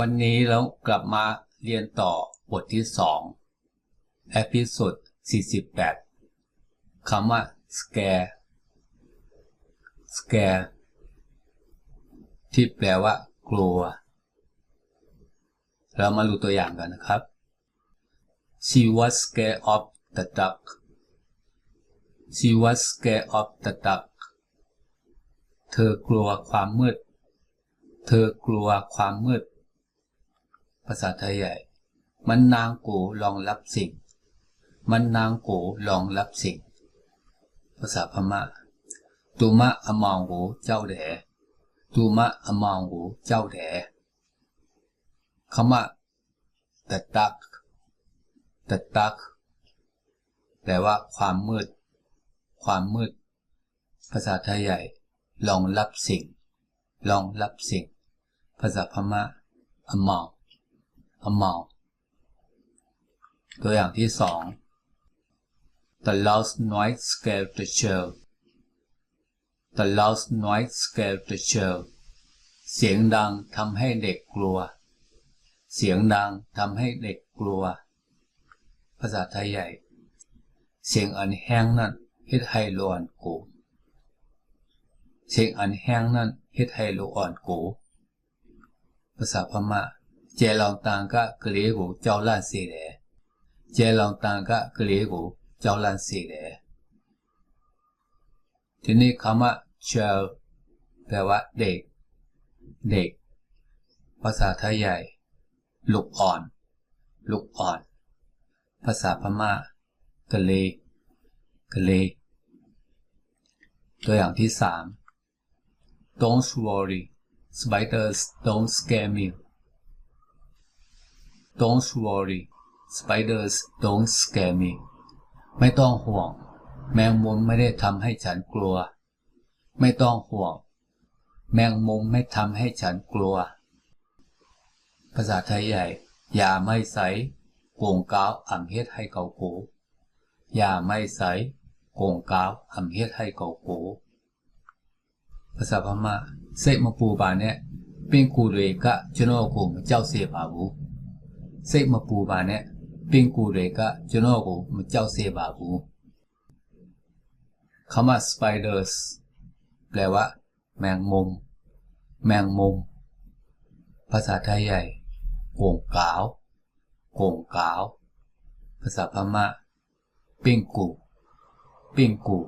วันนี้เรากลับมาเรียนต่อบทที่สองเอพิโซด48คำว่า scare scare ที่แปลว่า กลัว เรามาดูตัวอย่างกันนะครับ she was scared of the dark she was scared of the dark เธอกลัวความมืด เธอกลัวความมืด ภาษาไทยใหญ่ มันนางโกูรองรับสิ่ง มันนางโกูรองรับสิ่ง ภาษาพม่าตูมะอมองกูเจ้าแดตูมะอมองกูเจ้าแดคำว่า the dark the dark แปลว่าความมืด ความมืด ภาษาไทยใหญ่รองรับสิ่งรองรับสิ่ง ภาษาพม่า among among ตัวอย่างที่สอง The loud noise scared the child The loud noise scared the child เสียงดังทำให้เด็กกลัว เสียงดังทำให้เด็กกลัว ภาษาไทยใหญ่ เสียงอันแห้งนั้นเฮ็ดให้ร้อนกูเสียงอันแห้งนั้นเฮ็ดให้โลอ่อนกูภาษาพม่า จลองตังก็เกลี้ยงเจ้าลันสีเลยเจลองตั接浪单个格里古交烂西嘞，接浪单个格里古交เลย。ทีนี้คำว่าเชลแปลว่าเด็ก เด็ก ภาษาไทยใหญ่ ลูกอ่อน ลูกอ่อน ภาษาพม่ากะเลกะเล ตัวอย่างที่สาม don't worry spiders don't scare me Don't worry spiders don't scare me ไม่ต้องห่วง แมงมุมไม่ได้ทำให้ฉันกลัว ไม่ต้องห่วง แมงมุมไม่ทำให้ฉันกลัว ภาษาไทยใหญ่ อย่าไม่ใส่กงกาวอังเฮ็ดให้เขาโกอย่าไม่ใส่กงกาวอังเฮ็ดให้เขาโกภาษาพม่าเซมาปูบาเนี่ยเป็นกูเรกะชโนโกมเจ้าเสียบาบู စိတ်မပူပါနဲ့ပင်ကူတွေကကျွန်တော်ကိုမကြောက်စေပါဘူးคำว่า spiders แปลว่า แมงมุม แมงมุม ภาษาไทยใหญ่โก่งกาวโก่งกาว ภาษาพม่าปิ้งกูปิ้งกู